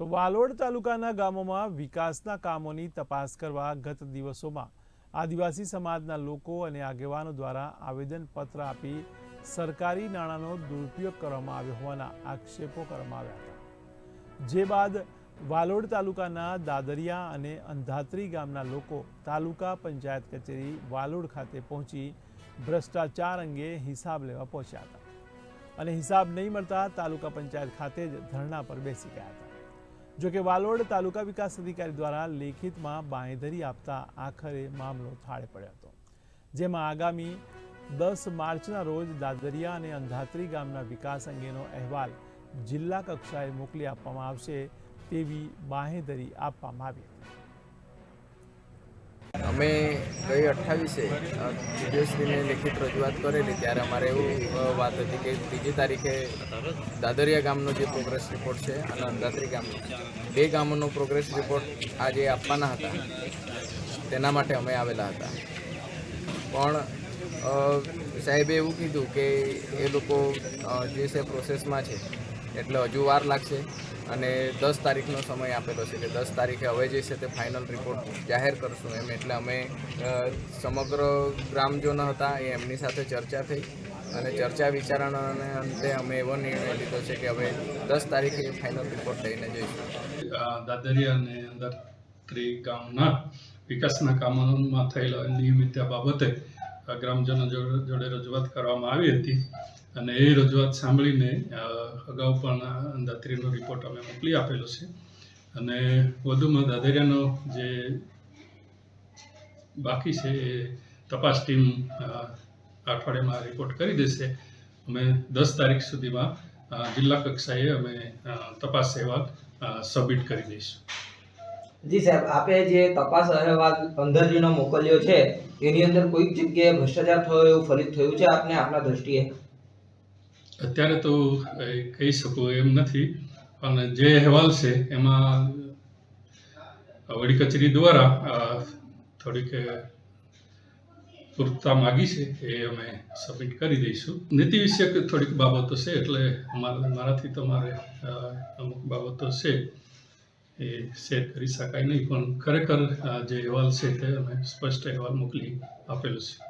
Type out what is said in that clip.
તો વાલોડ તાલુકાના ગામોમાં વિકાસના કામોની તપાસ કરવા ગત દિવસોમાં આદિવાસી સમાજના લોકો અને આગેવાનો દ્વારા આવેદનપત્ર આપી સરકારી નાણાંનો દુરુપયોગ કરવામાં આવ્યો હોવાના આક્ષેપો કરવામાં આવ્યા હતા. જે બાદ વાલોડ તાલુકાના દાદરિયા અને અંધાત્રી ગામના લોકો તાલુકા પંચાયત કચેરી વાલોડ ખાતે પહોંચી ભ્રષ્ટાચાર અંગે હિસાબ લેવા પહોંચ્યા હતા અને હિસાબ નહીં મળતા તાલુકા પંચાયત ખાતે જ ધરણા પર બેસી ગયા હતા. જો કે વાલોડ તાલુકા વિકાસ અધિકારી દ્વારા લેખિતમાં બાંહેધરી આપતા આખરે મામલો થાળે પડ્યો હતો, જેમાં આગામી દસ માર્ચના રોજ દાદરિયા અને અંધાત્રી ગામના વિકાસ અંગેનો અહેવાલ જિલ્લા કક્ષાએ મોકલી આપવામાં આવશે તેવી બાંહેધરી આપવામાં આવી હતી. અમે ગઈ અઠ્ઠાવીસે વિડીયોશ્રીને લેખિત રજૂઆત કરેલી ત્યારે અમારે એવું વાત હતી કે ત્રીજી તારીખે દાદરિયા ગામનો જે પ્રોગ્રેસ રિપોર્ટ છે અને અંધાત્રી ગામનો, બે ગામોનો પ્રોગ્રેસ રિપોર્ટ આજે આપવાના હતા. તેના માટે અમે આવેલા હતા. પણ સાહેબે એવું કીધું કે એ લોકો જે છે પ્રોસેસમાં છે, એટલે હજુ વાર લાગશે અને દસ તારીખનો સમય આપેલો છે કે દસ તારીખે હવે જે છે તે ફાઇનલ રિપોર્ટ જાહેર કરશું એમ, એટલે અમે સમગ્ર ગ્રામજનો હતા એ એમની સાથે ચર્ચા થઈ અને ચર્ચા વિચારણાને અંતે અમે એવો નિર્ણય લીધો છે કે હવે દસ તારીખે ફાઇનલ રિપોર્ટ લઈને જઈશું. દાદરિયા અને અંદર ત્રી ગામના વિકાસના કામોમાં થયેલા નિયમિત બાબતે ગ્રામજનો જોડે રજૂઆત કરવામાં આવી હતી અને એ રજૂઆત સાંભળીને અગાઉ પણ દાત્રીનો રિપોર્ટ અમે મોકલી આપેલો છે. અને વધુમાં દાદરિયાનો જે બાકી છે એ તપાસ ટીમ અઠવાડિયામાં રિપોર્ટ કરી દેશે. અમે દસ તારીખ સુધીમાં જિલ્લા કક્ષાએ અમે તપાસ અહેવાલ સબમિટ કરી દઈશું. જી સાહેબ, આપે જે તપાસ અહેવાલ પંદર જૂનો મોકલ્યો છે, એની અંદર કોઈક જગ્યાએ ભ્રષ્ટાચાર થયો એવું ફલિત થયું છે આપને આપના દ્રષ્ટિએ? અત્યારે તો કહી શકું એમ નથી, પણ જે અહેવાલ છે એમાં વડી કચેરી દ્વારા થોડીક પૂરતા માગી છે એ અમે સબમિટ કરી દઈશું. નીતિ વિષયક થોડીક બાબતો છે એટલે મારાથી તમારે અમુક બાબતો છે. એ શેર કરી શકાય નહીં, પણ ખરેખર જે અહેવાલ છે તે અમે સ્પષ્ટ અહેવાલ મોકલી આપેલો છે.